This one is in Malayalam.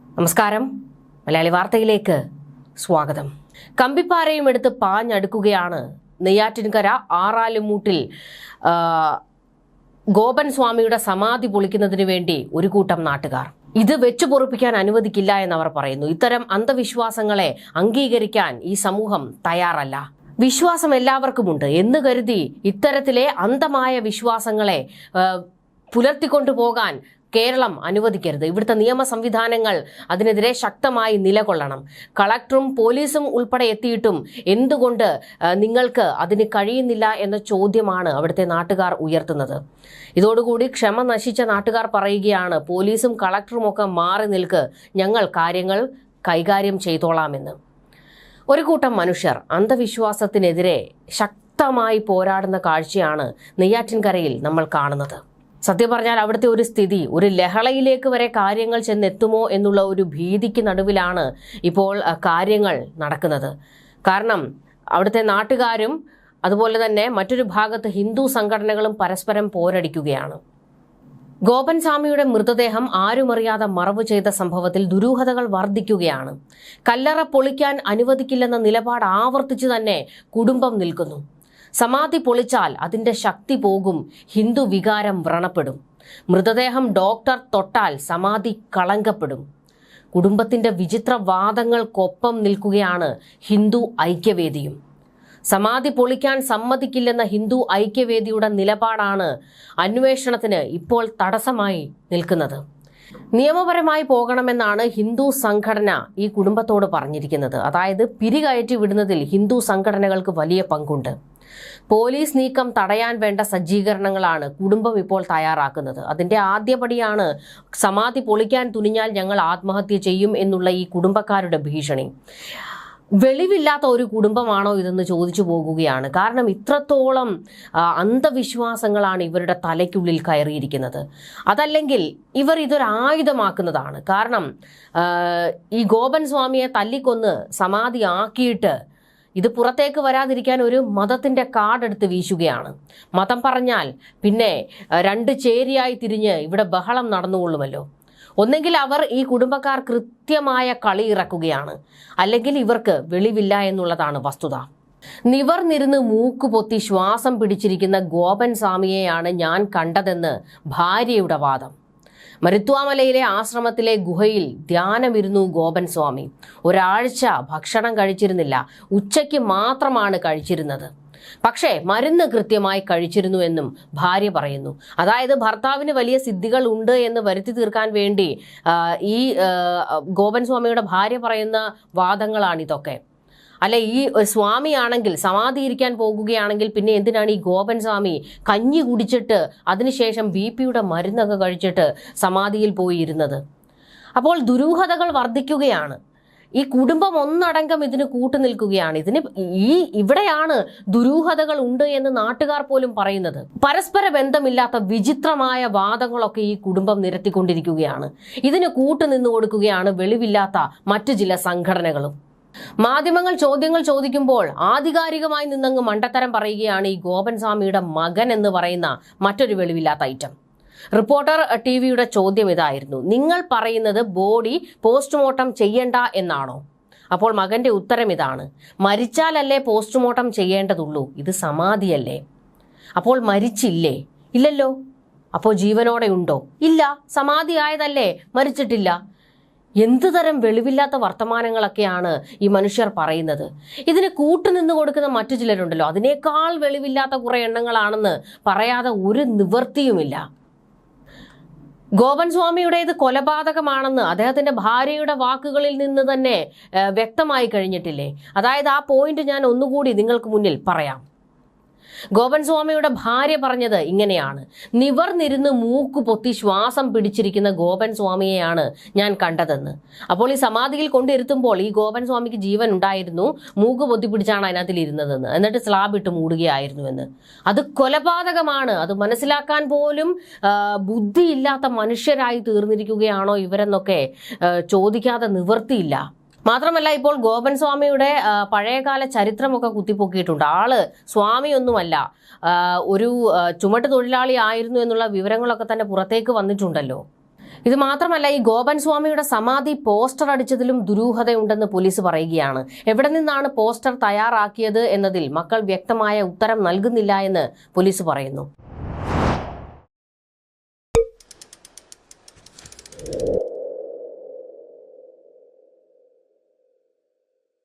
നമസ്കാരം. മലയാളി വാർത്തയിലേക്ക് സ്വാഗതം. കമ്പിപ്പാരയും എടുത്ത് പാഞ്ഞടുക്കുകയാണ് നെയ്യാറ്റിൻകര ആറാലുമൂട്ടിൽ. ഗോപൻ സ്വാമിയുടെ സമാധി പൊളിക്കുന്നതിന് വേണ്ടി ഒരു കൂട്ടം നാട്ടുകാർ. ഇത് വെച്ചു പൊറുപ്പിക്കാൻ അനുവദിക്കില്ല എന്നവർ പറയുന്നു. ഇത്തരം അന്ധവിശ്വാസങ്ങളെ അംഗീകരിക്കാൻ ഈ സമൂഹം തയ്യാറല്ല. വിശ്വാസം എല്ലാവർക്കുമുണ്ട്. എന്ന് കരുതി ഇത്തരത്തിലെ അന്ധമായ വിശ്വാസങ്ങളെ പുലർത്തിക്കൊണ്ടു പോകാൻ കേരളം അനുവദിക്കരുത്. ഇവിടുത്തെ നിയമ സംവിധാനങ്ങൾ അതിനെതിരെ ശക്തമായി നിലകൊള്ളണം. കളക്ടറും പോലീസും ഉൾപ്പെടെ എത്തിയിട്ടും എന്തുകൊണ്ട് നിങ്ങൾക്ക് അതിന് കഴിയുന്നില്ല എന്ന ചോദ്യമാണ് അവിടുത്തെ നാട്ടുകാർ ഉയർത്തുന്നത്. ഇതോടുകൂടി ക്ഷമ നശിച്ച നാട്ടുകാർ പറയുകയാണ് പോലീസും കളക്ടറും ഒക്കെ മാറി നിൽക്ക്. ഞങ്ങൾ കാര്യങ്ങൾ കൈകാര്യം ചെയ്തോളാമെന്ന്. ഒരു കൂട്ടം മനുഷ്യർ അന്ധവിശ്വാസത്തിനെതിരെ ശക്തമായി പോരാടുന്ന കാഴ്ചയാണ് നെയ്യാറ്റിൻകരയിൽ നമ്മൾ കാണുന്നത്. സത്യം പറഞ്ഞാൽ അവിടുത്തെ ഒരു സ്ഥിതി ഒരു ലഹളയിലേക്ക് വരെ കാര്യങ്ങൾ ചെന്നെത്തുമോ എന്നുള്ള ഒരു ഭീതിക്ക് നടുവിലാണ് ഇപ്പോൾ കാര്യങ്ങൾ നടക്കുന്നത്. കാരണം അവിടുത്തെ നാട്ടുകാരും അതുപോലെ തന്നെ മറ്റൊരു ഭാഗത്ത് ഹിന്ദു സംഘടനകളും പരസ്പരം പോരടിക്കുകയാണ്. ഗോപൻ സ്വാമിയുടെ മൃതദേഹം ആരുമറിയാതെ മറവ് ചെയ്ത സംഭവത്തിൽ ദുരൂഹതകൾ വർദ്ധിക്കുകയാണ്. കല്ലറ പൊളിക്കാൻ അനുവദിക്കില്ലെന്ന നിലപാട് ആവർത്തിച്ചു തന്നെ കുടുംബം നിൽക്കുന്നു. സമാധി പൊളിച്ചാൽ അതിന്റെ ശക്തി പോകും ഹിന്ദു വികാരം വ്രണപ്പെടും. മൃതദേഹം ഡോക്ടർ തൊട്ടാൽ സമാധി കളങ്കപ്പെടും. കുടുംബത്തിന്റെ വിചിത്ര വാദങ്ങൾക്കൊപ്പം നിൽക്കുകയാണ് ഹിന്ദു ഐക്യവേദിയും. സമാധി പൊളിക്കാൻ സമ്മതിക്കില്ലെന്ന ഹിന്ദു ഐക്യവേദിയുടെ നിലപാടാണ് അന്വേഷണത്തിന് ഇപ്പോൾ തടസ്സമായി നിൽക്കുന്നത്. നിയമപരമായി പോകണമെന്നാണ് ഹിന്ദു സംഘടന ഈ കുടുംബത്തോട് പറഞ്ഞിരിക്കുന്നത്. അതായത് പിരികയറ്റി വിടുന്നതിൽ ഹിന്ദു സംഘടനകൾക്ക് വലിയ പങ്കുണ്ട്. പോലീസ് നീക്കം തടയാൻ വേണ്ട സജ്ജീകരണങ്ങളാണ് കുടുംബം ഇപ്പോൾ തയ്യാറാക്കുന്നത്. അതിന്റെ ആദ്യപടിയാണ് സമാധി പൊളിക്കാൻ തുനിഞ്ഞാൽ ഞങ്ങൾ ആത്മഹത്യ ചെയ്യും എന്നുള്ള ഈ കുടുംബക്കാരുടെ ഭീഷണി. വെളിവില്ലാത്ത ഒരു കുടുംബമാണോ ഇതെന്ന് ചോദിച്ചു പോകുകയാണ്. കാരണം ഇത്രത്തോളം അന്ധവിശ്വാസങ്ങളാണ് ഇവരുടെ തലയ്ക്കുള്ളിൽ കയറിയിരിക്കുന്നത്. അതല്ലെങ്കിൽ ഇവർ ഇതൊരു ആയുധമാക്കുന്നതാണ്. കാരണം ഈ ഗോപൻ സ്വാമിയെ തല്ലിക്കൊന്ന് സമാധി ആക്കിയിട്ട് ഇത് പുറത്തേക്ക് വരാതിരിക്കാൻ ഒരു മതത്തിന്റെ കാർഡ് എടുത്ത് വീശുകയാണ്. മതം പറഞ്ഞാൽ പിന്നെ രണ്ട് ചേരിയായി തിരിഞ്ഞ് ഇവിടെ ബഹളം നടന്നുകൊള്ളുമല്ലോ. ഒന്നെങ്കിൽ അവർ ഈ കുടുംബക്കാർ കൃത്യമായ കളി ഇറക്കുകയാണ്. അല്ലെങ്കിൽ ഇവർക്ക് വെളിവില്ല എന്നുള്ളതാണ് വസ്തുത. നിവർന്നിരുന്ന് മൂക്ക് പൊത്തി ശ്വാസം പിടിച്ചിരിക്കുന്ന ഗോപൻ സ്വാമിയെയാണ് ഞാൻ കണ്ടതെന്ന് ഭാര്യയുടെ വാദം. മരുത്വാമലയിലെ ആശ്രമത്തിലെ ഗുഹയിൽ ധ്യാനമിരുന്നു ഗോപൻ സ്വാമി. ഒരാഴ്ച ഭക്ഷണം കഴിച്ചിരുന്നില്ല. ഉച്ചയ്ക്ക് മാത്രമാണ് കഴിച്ചിരുന്നത്. പക്ഷേ മരുന്ന് കൃത്യമായി കഴിച്ചിരുന്നു എന്നും ഭാര്യ പറയുന്നു. അതായത് ഭർത്താവിന് വലിയ സിദ്ധികൾ ഉണ്ട് എന്ന് വരുത്തി തീർക്കാൻ വേണ്ടി ഈ ഗോപൻ സ്വാമിയുടെ ഭാര്യ പറയുന്ന വാദങ്ങളാണ് ഇതൊക്കെ അല്ല ഈ സ്വാമിയാണെങ്കിൽ സമാധി ഇരിക്കാൻ പോകുകയാണെങ്കിൽ പിന്നെ എന്തിനാണ് ഈ ഗോപൻ സ്വാമി കഞ്ഞി കുടിച്ചിട്ട് അതിനുശേഷം ബി പിയുടെ മരുന്നൊക്കെ കഴിച്ചിട്ട് സമാധിയിൽ പോയിരുന്നത്? അപ്പോൾ ദുരൂഹതകൾ വർദ്ധിക്കുകയാണ്. ഈ കുടുംബം ഒന്നടങ്കം ഇതിന് കൂട്ടു നിൽക്കുകയാണ്. ഇതിന് ഈ ഇവിടെയാണ് ദുരൂഹതകൾ ഉണ്ട് എന്ന് നാട്ടുകാർ പോലും പറയുന്നത്. പരസ്പര ബന്ധമില്ലാത്ത വിചിത്രമായ വാദങ്ങളൊക്കെ ഈ കുടുംബം നിരത്തിക്കൊണ്ടിരിക്കുകയാണ്. ഇതിന് കൂട്ടു നിന്നു കൊടുക്കുകയാണ് വെളിവില്ലാത്ത മറ്റു ചില സംഘടനകളും. മാധ്യമങ്ങൾ ചോദ്യങ്ങൾ ചോദിക്കുമ്പോൾ ആധികാരികമായി നിന്നങ്ങ് മണ്ടത്തരം പറയുകയാണ് ഈ ഗോപൻ സ്വാമിയുടെ മകൻ എന്ന് പറയുന്ന മറ്റൊരു വെളിവില്ലാത്ത ഐറ്റം. റിപ്പോർട്ടർ ടി വിയുടെ ചോദ്യം ഇതായിരുന്നു. നിങ്ങൾ പറയുന്നത് ബോഡി പോസ്റ്റ്മോർട്ടം ചെയ്യണ്ട എന്നാണോ? അപ്പോൾ മകന്റെ ഉത്തരം ഇതാണ്. മരിച്ചാലല്ലേ പോസ്റ്റ്മോർട്ടം ചെയ്യേണ്ടതുള്ളൂ? ഇത് സമാധിയല്ലേ? അപ്പോൾ മരിച്ചില്ലേ? ഇല്ലല്ലോ. അപ്പോൾ ജീവനോടെ ഉണ്ടോ? ഇല്ല. സമാധി ആയതല്ലേ? മരിച്ചിട്ടില്ല. എന്ത് തരം വെളിവില്ലാത്ത വർത്തമാനങ്ങളൊക്കെയാണ് ഈ മനുഷ്യർ പറയുന്നത്? ഇതിന് കൂട്ടുനിന്ന് കൊടുക്കുന്ന മറ്റു ചിലരുണ്ടല്ലോ. അതിനേക്കാൾ വെളിവില്ലാത്ത കുറേ എണ്ണങ്ങളാണെന്ന് പറയാതെ ഒരു നിവൃത്തിയുമില്ല. ഗോപൻ സ്വാമിയുടേത് കൊലപാതകമാണെന്ന് അദ്ദേഹത്തിന്റെ ഭാര്യയുടെ വാക്കുകളിൽ നിന്ന് തന്നെ വ്യക്തമായി കഴിഞ്ഞിട്ടില്ലേ? അതായത് ആ പോയിന്റ് ഞാൻ ഒന്നുകൂടി നിങ്ങൾക്ക് മുന്നിൽ പറയാം. ഗോപൻ സ്വാമിയുടെ ഭാര്യ പറഞ്ഞത് ഇങ്ങനെയാണ്. നിവർന്നിരുന്ന് മൂക്ക് പൊത്തി ശ്വാസം പിടിച്ചിരിക്കുന്ന ഗോപൻ സ്വാമിയെയാണ് ഞാൻ കണ്ടതെന്ന്. അപ്പോൾ ഈ സമാധിയിൽ കൊണ്ടിരുത്തുമ്പോൾ ഈ ഗോപൻ സ്വാമിക്ക് ജീവൻ ഉണ്ടായിരുന്നു. മൂക്ക് പൊത്തി പിടിച്ചാണ് അതിനകത്തിൽ ഇരുന്നതെന്ന്. എന്നിട്ട് സ്ലാബ് ഇട്ട് മൂടുകയായിരുന്നു എന്ന് അത് കൊലപാതകമാണ്. അത് മനസ്സിലാക്കാൻ പോലും ബുദ്ധിയില്ലാത്ത മനുഷ്യരായി തീർന്നിരിക്കുകയാണോ ഇവരെന്നൊക്കെ ചോദിക്കാതെ നിവർത്തിയില്ല. മാത്രമല്ല ഇപ്പോൾ ഗോപൻ സ്വാമിയുടെ പഴയകാല ചരിത്രമൊക്കെ കുത്തിപ്പൊക്കിയിട്ടുണ്ട്. ആൾ സ്വാമിയൊന്നുമല്ല. ഒരു ചുമട്ട് തൊഴിലാളി ആയിരുന്നു എന്നുള്ള വിവരങ്ങളൊക്കെ തന്നെ പുറത്തേക്ക് വന്നിട്ടുണ്ടല്ലോ. ഇത് മാത്രമല്ല ഈ ഗോപൻ സ്വാമിയുടെ സമാധി പോസ്റ്റർ അടിച്ചതിലും ദുരൂഹതയുണ്ടെന്ന് പോലീസ് പറയുകയാണ്. എവിടെ നിന്നാണ് പോസ്റ്റർ തയ്യാറാക്കിയത് എന്നതിൽ മക്കൾ വ്യക്തമായ ഉത്തരം നൽകുന്നില്ല എന്ന് പോലീസ് പറയുന്നു.